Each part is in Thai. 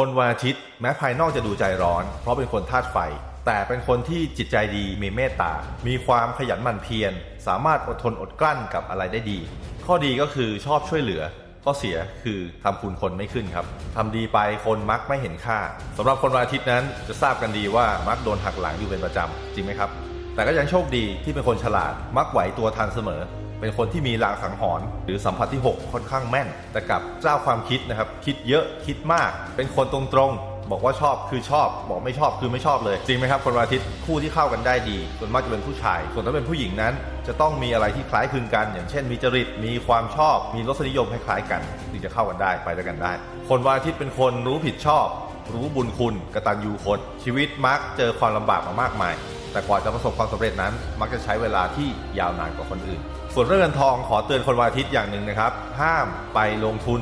คนวันอาทิตย์แม้ภายนอกจะดูใจร้อน เพราะเป็นคนธาตุไฟ แต่เป็นคนที่จิตใจดีมีเมตตา มีความขยันหมั่นเพียร สามารถอดทนอดกลั้นกับอะไรได้ดี ข้อดีก็คือชอบช่วยเหลือข้อเสียคือทำคุณคนไม่ขึ้นครับทำดีไปคนมักไม่เห็นค่าสำหรับคนวันอาทิตย์นั้นจะทราบกันดีว่ามักโดนหักหลังอยู่เป็นประจำจริงไหมครับ แต่ก็ยังโชคดีที่เป็นคนฉลาดมักไหวตัวทันเสมอ เป็นคนที่มีลางสังหรณ์หรือสัมผัสที่ 6 ค่อนข้างแม่น แต่กับเจ้าความคิดนะครับ คิดเยอะคิดมาก เป็นคนตรงๆ บอกว่าชอบคือชอบ บอกไม่ชอบคือไม่ชอบเลย จริงไหมครับคนวันอาทิตย์คู่ที่เข้ากันได้ดี ส่วนมากจะเป็นผู้ชาย ส่วนถ้าเป็นผู้หญิงนั้น จะต้องมีอะไรที่คล้ายคลึงกัน อย่างเช่น มีจริตมีความชอบ มีรสนิยมคล้ายๆกันถึงจะเข้ากันได้ไปด้วยกันได้ คนวันอาทิตย์เป็นคนรู้ผิดชอบ รู้บุญคุณกตัญญูคนชีวิตมักเจอความลำบากมามากมาย แต่กว่าจะประสบความสำเร็จนั้น มักจะใช้เวลาที่ยาวนานกว่าคนอื่น ส่วนเรื่องเงินทองขอเตือนคนวันอาทิตย์อย่างหนึ่งนะครับ ห้ามไปลงทุน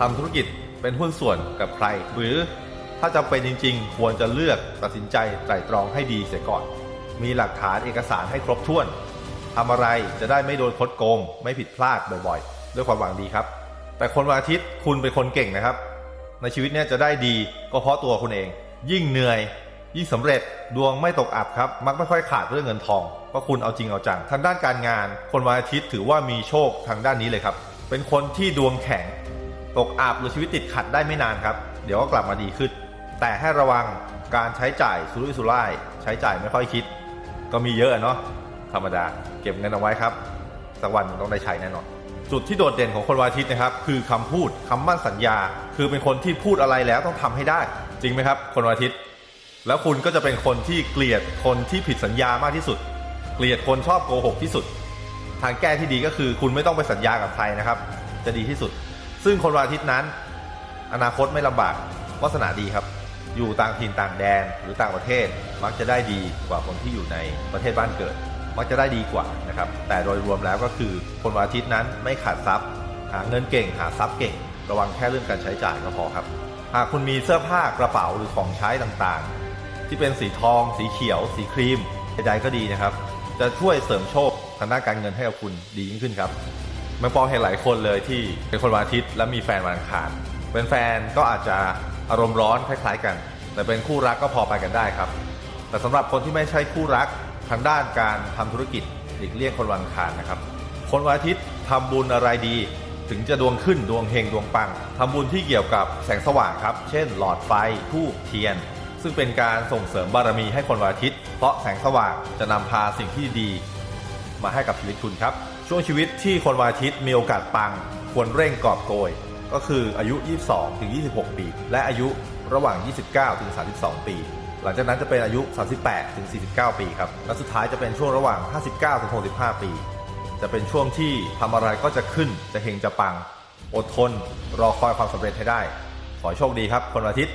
ทำธุรกิจเป็นหุ้นส่วนกับใคร หรือถ้าจำเป็นจริง ๆ ควรจะเลือกตัดสินใจไตร่ตรองให้ดีเสียก่อน มีหลักฐานเอกสารให้ครบถ้วนทำอะไรจะได้ไม่โดนคดโกง ไม่ผิดพลาดบ่อยๆ ด้วยความหวังดีครับ แต่คนวันอาทิตย์คุณเป็นคนเก่งนะครับ ในชีวิตเนี่ยจะได้ดีก็เพราะตัวคุณเอง ยิ่งเหนื่อย ยิ่งสำเร็จดวงไม่ตกอับครับ มักไม่ค่อยขาดเรื่องเงินทองเพราะคุณเอาจริงเอาจัง ทางด้านการงาน คนวันอาทิตย์ถือว่ามีโชคทางด้านนี้เลยครับ เป็นคนที่ดวงแข็ง ตกอับหรือชีวิตติดขัดได้ไม่นานครับ เดี๋ยวก็กลับมาดีขึ้น แต่ให้ระวังการใช้จ่ายสุรุ่ยสุร่าย ใช้จ่ายไม่ค่อยคิด ก็มีเยอะเนาะธรรมดา เก็บเงินเอาไว้ครับสักวันต้องได้ใช้แน่นอนจุดที่โดดเด่นของคนวันอาทิตย์นะครับ คือคำพูดคำมั่นสัญญา คือเป็นคนที่พูดอะไรแล้วต้องทำให้ได้ จริงไหมครับ คนวันอาทิตย์ แล้วคุณก็จะเป็นคนที่เกลียดคนที่ผิดสัญญามากที่สุด เกลียดคนชอบโกหกที่สุด ทางแก้ที่ดีก็คือคุณไม่ต้องไปสัญญากับใครนะครับ จะดีที่สุด ซึ่งคนวันอาทิตย์นั้น อนาคตไม่ลำบากวาสนาดีครับ อยู่ต่างถิ่นต่างแดนหรือต่างประเทศ มักจะได้ดีกว่าคนที่อยู่ในประเทศบ้านเกิด มักจะได้ดีกว่านะครับ แต่โดยรวมแล้วก็คือคนวันอาทิตย์นั้นไม่ขาดทรัพย์ หาเงินเก่ง หาทรัพย์เก่ง ระวังแค่เรื่องการใช้จ่ายก็พอครับ หากคุณมีเสื้อผ้ากระเป๋าหรือของใช้ต่างๆ ที่เป็นสีทอง สีเขียว สีครีมใดๆก็ดีนะครับ จะช่วยเสริมโชคทางด้านการเงินให้กับคุณดียิ่งขึ้นครับมันพอเห็นหลายคนเลยที่เป็นคนวันอาทิตย์และมีแฟนวันอังคารเป็นแฟนก็อาจจะอารมณ์ร้อนคล้ายๆกัน แต่เป็นคู่รักก็พอไปกันได้ครับ แต่สำหรับคนที่ไม่ใช่คู่รักทางด้านการทำธุรกิจหลีกเลี่ยงคนวันอังคารนะครับ คนวันอาทิตย์ทำบุญอะไรดี ถึงจะดวงขึ้นดวงเฮงดวงปังทำบุญที่เกี่ยวกับแสงสว่างครับ เช่น หลอดไฟธูปเทียน ซึ่งเป็นการส่งเสริมบารมีให้คนวันอาทิตย์ เพราะแสงสว่างจะนำพาสิ่งที่ดี มาให้กับชีวิตคุณครับ ช่วงชีวิตที่คนวันอาทิตย์มีโอกาสปัง ควรเร่งกอบโกย ก็คืออายุ 22 ถึง 26 ปี และอายุระหว่าง 29 ถึง 32 ปี หลังจากนั้นจะเป็นอายุ 38 ถึง 49 ปีครับ และสุดท้ายจะเป็นช่วงระหว่าง 59 ถึง 65 ปี จะเป็นช่วงที่ทำอะไรก็จะขึ้น จะเฮงจะปัง อดทน รอคอยความสำเร็จให้ได้ ขอโชคดีครับ คนวันอาทิตย์